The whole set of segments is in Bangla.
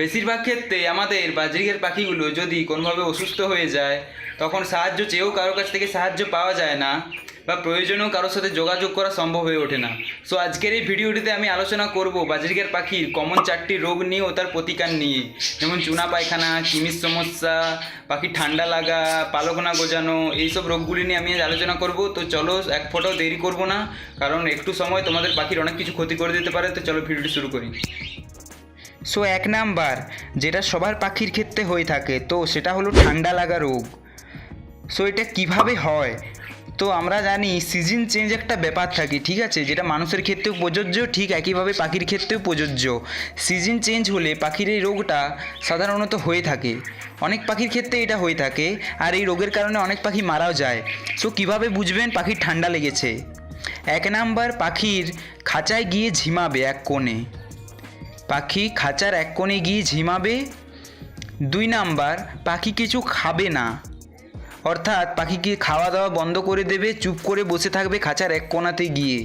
বেশিরভাগ ক্ষেত্রে আমাদের বাজরিকের পাখিগুলো যদি কোনোভাবে অসুস্থ হয়ে যায়, তখন সাহায্য চেয়েও কারোর কাছ থেকে সাহায্য পাওয়া যায় না বা প্রয়োজনেও কারোর সাথে যোগাযোগ করা সম্ভব হয়ে ওঠে না। সো আজকের এই ভিডিওটিতে আমি আলোচনা করব বাজরিকের পাখির কমন চারটি রোগ নিয়ে ও তার প্রতিকার নিয়ে। যেমন চুনা পায়খানা, কিমির সমস্যা, পাখির ঠান্ডা লাগা, পালকনা গোজানো, এইসব রোগগুলি নিয়ে আমি আজ আলোচনা করব। তো চলো এক ফোটাও দেরি করব না, কারণ একটু সময় তোমাদের পাখির অনেক কিছু ক্ষতি করে দিতে পারে। তো চলো ভিডিওটি শুরু করি। সো এক নাম্বার, যেটা সবার পাখির ক্ষেত্রে হয়ে থাকে, তো সেটা হলো ঠান্ডা লাগা রোগ। সো এটা কীভাবে হয়? তো আমরা জানি সিজন চেঞ্জ একটা ব্যাপার থাকে, ঠিক আছে? যেটা মানুষের ক্ষেত্রেও প্রযোজ্য, ঠিক একইভাবে পাখির ক্ষেত্রেও প্রযোজ্য। সিজন চেঞ্জ হলে পাখির এই রোগটা সাধারণত হয়ে থাকে। অনেক পাখির ক্ষেত্রে এটা হয়ে থাকে, আর এই রোগের কারণে অনেক পাখি মারাও যায়। সো কীভাবে বুঝবেন পাখির ঠান্ডা লেগেছে? এক নাম্বার, পাখির খাঁচায় গিয়ে ঝিমাবে এক কোণে। পাখি খাঁচার এক কোণে গিয়ে ঝিমাবে, দুই নাম্বার, পাখি কিছু খাবে না। অর্থাৎ পাখিকে খাওয়া দাওয়া বন্ধ করে দেবে, চুপ করে বসে থাকবে খাঁচার এক কোণাতে গিয়ে।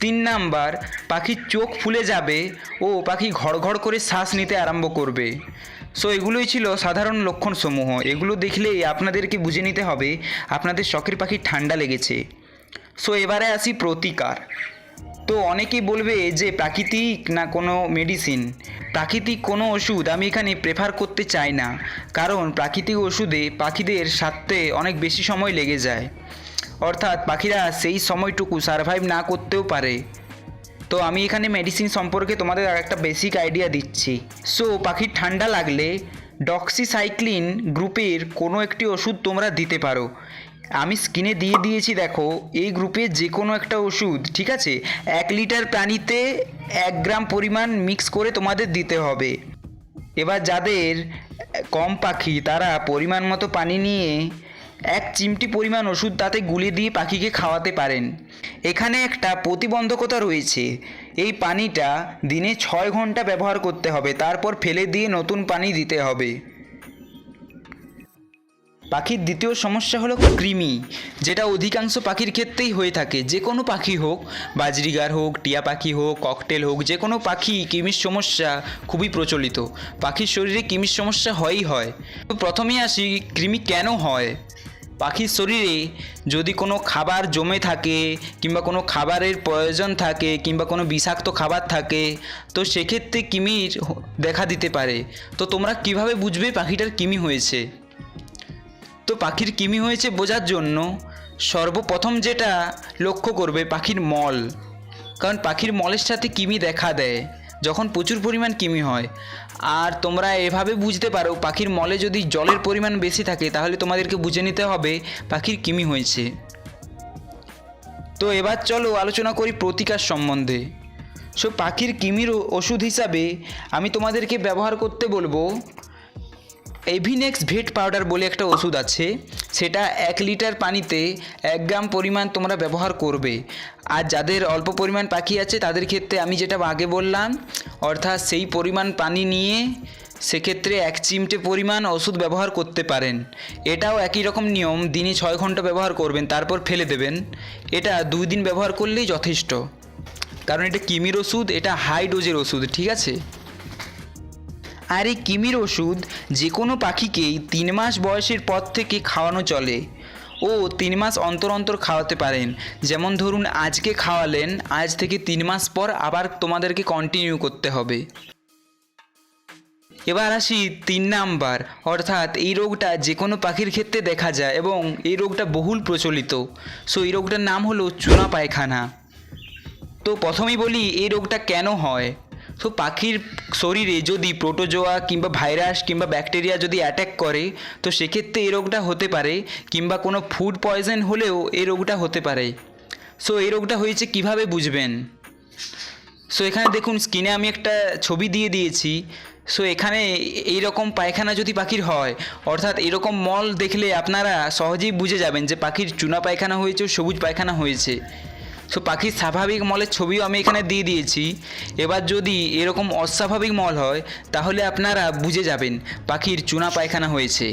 তিন নাম্বার, পাখির চোখ ফুলে যাবে ও পাখি ঘড়ঘড় করে শ্বাস নিতে আরম্ভ করবে। সো এগুলোই ছিল সাধারণ লক্ষণসমূহ। এগুলো দেখলেই আপনাদেরকে বুঝে নিতে হবে, আপনাদের শখের পাখি ঠান্ডা লেগেছে। সো এবারে আসি প্রতিকার। তো অনেকেই বলবে যে প্রাকৃতিক না কোনো মেডিসিন প্রাকৃতিক কোনো ওষুধ আমি এখানে প্রেফার করতে চাই না। কারণ প্রাকৃতিক ওষুধে পাখিদের সারতে অনেক বেশি সময় লেগে যায়। অর্থাৎ পাখিরা সেই সময়টুকু সারভাইভ না করতেও পারে। তো আমি এখানে মেডিসিন সম্পর্কে তোমাদের একটা বেসিক আইডিয়া দিচ্ছি। সো পাখির ঠান্ডা লাগলে ডক্সিসাইক্লিন গ্রুপের কোনো একটি ওষুধ তোমরা দিতে পারো। আমি স্কিনে দিয়ে দিয়েছি, দেখো, এই গ্রুপে যে কোনো একটা ওষুধ, ঠিক আছে? এক লিটার প্রাণীতে এক গ্রাম পরিমাণ মিক্স করে তোমাদের দিতে হবে। এবার যাদের কম পাখি, তারা পরিমাণ মতো পানি নিয়ে এক চিমটি পরিমাণ ওষুধ তাতে গুলিয়ে দিয়ে পাখিকে খাওয়াতে পারেন। এখানে একটা প্রতিবন্ধকতা রয়েছে। এই পানিটা দিনে ছয় ঘণ্টা ব্যবহার করতে হবে, তারপর ফেলে দিয়ে নতুন পানি দিতে হবে। পাখির দ্বিতীয় সমস্যা হলো কৃমি, যেটা অধিকাংশ পাখির ক্ষেত্রেই হয়ে থাকে। যে কোনো পাখি হোক, বাজরিগার হোক, টিয়া পাখি হোক, ককটেল হোক, যে কোনো পাখি কৃমির সমস্যা খুবই প্রচলিত। পাখির শরীরে কৃমির সমস্যা হয়ই হয়। তো প্রথমেই আসি, কৃমি কেন হয়? পাখির শরীরে যদি কোনো খাবার জমে থাকে, কিংবা কোনো খাবারের প্রয়োজন থাকে, কিংবা কোনো বিষাক্ত খাবার থাকে, তো সেক্ষেত্রে কৃমির দেখা দিতে পারে। তো তোমরা কীভাবে বুঝবে পাখিটার কৃমি হয়েছে? তো পাখির কৃমি হয়েছে বোঝার জন্য সর্বপ্রথম যেটা লক্ষ্য করবে পাখির মল। কারণ পাখির মলের সাথে কৃমি দেখা দেয়, যখন প্রচুর পরিমাণ কৃমি হয়। আর তোমরা এভাবে বুঝতে পারো, পাখির মলে যদি জলের পরিমাণ বেশি থাকে, তাহলে তোমাদেরকে বুঝে নিতে হবে পাখির কৃমি হয়েছে। তো এবার চলো আলোচনা করি প্রতিকার সম্বন্ধে। সো পাখির কৃমির ওষুধ হিসাবে আমি তোমাদেরকে ব্যবহার করতে বলব এভিনেক্স ভেট পাউডার বলে একটা ওষুধ আছে। সেটা এক লিটার পানিতে এক গ্রাম পরিমাণ তোমরা ব্যবহার করবে। আর যাদের অল্প পরিমাণ পাখি আছে, তাদের ক্ষেত্রে আমি যেটা আগে বললাম, অর্থাৎ সেই পরিমাণ পানি নিয়ে সেক্ষেত্রে এক চিমটে পরিমাণ ওষুধ ব্যবহার করতে পারেন। এটাও একই রকম নিয়ম, দিনে ছয় ঘণ্টা ব্যবহার করবেন, তারপর ফেলে দেবেন। এটা দুই দিন ব্যবহার করলেই যথেষ্ট। কারণ এটা কিমির ওষুধ, এটা হাই ডোজের ওষুধ, ঠিক আছে? আর এই কিমির ওষুধ? যে কোনো পাখিকেই তিন মাস বয়সের পর থেকে খাওয়ানো চলে। ও, তিন মাস অন্তর অন্তর খাওয়াতে পারেন। যেমন ধরুন, আজকে খাওয়ালেন, আজ থেকে তিন মাস পর আবার তোমাদেরকে কন্টিনিউ করতে হবে। এবার আসি তিন নাম্বার। অর্থাৎ এই রোগটা যে কোনো পাখির ক্ষেত্রে দেখা যায় এবং এই রোগটা বহুল প্রচলিত। সো এই রোগটার নাম হলো চুনা পায়খানা। তো প্রথমেই বলি, এই রোগটা কেন হয়? তো পাখির শরীরে যদি প্রোটোজোয়া কিংবা ভাইরাস কিংবা ব্যাকটেরিয়া যদি অ্যাটাক করে, তো সেক্ষেত্রে এই রোগটা হতে পারে কিংবা কোনো ফুড পয়জন হলেও এই রোগটা হতে পারে। সো এই রোগটা হয়েছে কীভাবে বুঝবেন? সো এখানে দেখুন স্ক্রিনে আমি একটা ছবি দিয়ে দিয়েছি। সো এখানে এই রকম পায়খানা যদি পাখির হয়, অর্থাৎ এরকম মল দেখলে আপনারা সহজেই বুঝে যাবেন যে পাখির চুনা পায়খানা হয়েছে, সবুজ পায়খানা হয়েছে। সো পাখির স্বাভাবিক মলের ছবিও আমি এখানে দিয়ে দিয়েছি। এবার যদি এরকম অস্বাভাবিক মল হয়, তাহলে আপনারা বুঝে যাবেন পাখির চুনা পায়খানা হয়েছে।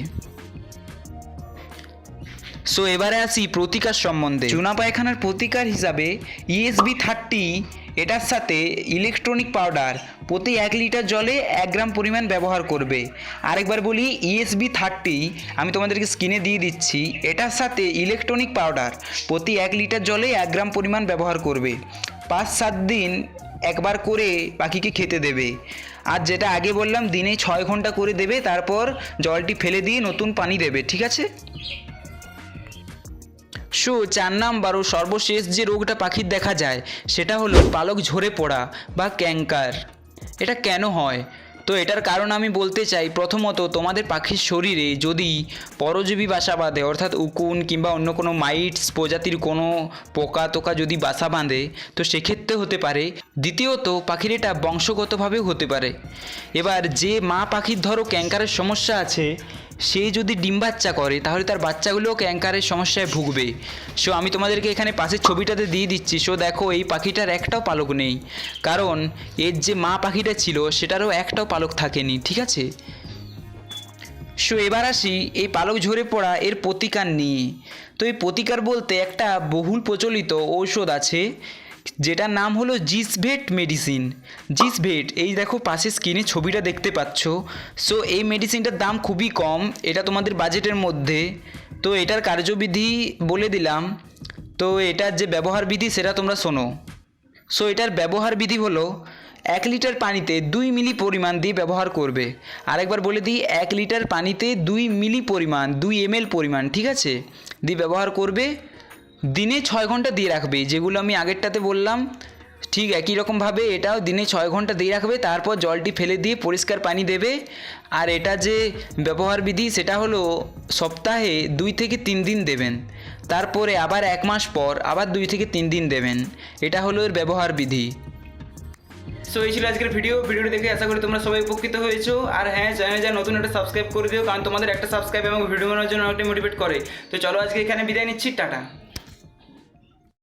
সো এবারে আসি প্রতিকার সম্বন্ধে। চুনা পায়খানার প্রতিকার হিসাবে ইএসবি থার্টি এটার সাথে ইলেকট্রনিক পাউডার প্রতি এক লিটার জলে এক গ্রাম পরিমাণ ব্যবহার করবে। আরেকবার বলি ইএসবি থার্টি আমি তোমাদেরকে স্কিনে দিয়ে দিচ্ছি, এটার সাথে ইলেকট্রনিক পাউডার প্রতি এক লিটার জলে এক গ্রাম পরিমাণ ব্যবহার করবে। পাঁচ সাত দিন একবার করে পাখিকে খেতে দেবে। আর যেটা আগে বললাম, দিনে ছয় ঘণ্টা করে দেবে, তারপর জলটি ফেলে দিয়ে নতুন পানি দেবে, ঠিক আছে? সো চার নাম্বার ও সর্বশেষ যে রোগটা পাখির দেখা যায়, সেটা হলো পালক ঝরে পড়া বা ক্যাঙ্কার এটা কেন হয়? তো এটার কারণ আমি বলতে চাই, প্রথমত তোমাদের পাখির শরীরে যদি পরজীবী বাসা বাঁধে, অর্থাৎ উকুন কিংবা অন্য কোনো মাইটস, প্রজাতির কোনো পোকা তোকা যদি বাসা বাঁধে, তো সেক্ষেত্রে হতে পারে। দ্বিতীয়ত, পাখির এটা বংশগতভাবেও হতে পারে। এবার যে মা পাখির ধরো ক্যাঙ্কারের সমস্যা আছে সে যদি ডিম বাচ্চা করে, তাহলে তার বাচ্চাগুলোও ক্যাঙ্কারের সমস্যায় ভুগবে। সো আমি তোমাদেরকে এখানে পাশের ছবিটাতে দিয়ে দিচ্ছি। সো দেখো, এই পাখিটার একটাও পালক নেই। কারণ, এর যে মা পাখিটা ছিল, সেটারও একটাও পালক থাকেনি, ঠিক আছে? সো এবার আসি, এই পালক ঝরে পড়া এর প্রতিকার নিয়ে। তো এই প্রতিকার বলতে একটা বহুল প্রচলিত ঔষধ আছে। যেটার নাম হলো জিসভেট মেডিসিন। জিসভেট, এই দেখো পাশে স্ক্রিনে ছবিটা দেখতে পাচ্ছ। সো এই মেডিসিনটার দাম খুবই কম, এটা তোমাদের বাজেটের মধ্যে। তো এটার কার্যবিধি বলে দিলাম। তো এটার যে ব্যবহার বিধি, সেটা তোমরা শোনো। সো এটার ব্যবহার বিধি হলো, এক লিটার পানিতে দুই মিলি পরিমাণ দিয়ে ব্যবহার করবে। আরেকবার বলে দিই, এক লিটার পানিতে দুই মিলি পরিমাণ, দুই এমএল পরিমাণ, ঠিক আছে? দিয়ে ব্যবহার করবে। দিনে ছয় ঘণ্টা দিয়ে রাখবে, যেগুলো আমি আগেরটাতে বললাম। ঠিক একই রকমভাবে এটাও দিনে ছয় ঘণ্টা দিয়ে রাখবে, তারপর জলটি ফেলে দিয়ে পরিষ্কার পানি দেবে। আর এটা যে ব্যবহার বিধি, সেটা হলো সপ্তাহে দুই থেকে তিন দিন দেবেন। তারপরে আবার এক মাস পর আবার দুই থেকে তিন দিন দেবেন। এটা হলো এর ব্যবহার বিধি। সো এই ছিল আজকের ভিডিও ভিডিওটি দেখে আশা করি তোমরা সবাই উপকৃত হয়েছো। আর হ্যাঁ চ্যানেলে যা নতুন একটা সাবস্ক্রাইব করে দিও, কারণ তোমাদের একটা সাবস্ক্রাইব এবং ভিডিও বানানোর জন্য একটা মোটিভেট করে। তো চলো আজকে এখানে বিদায় নিচ্ছি, টাটা।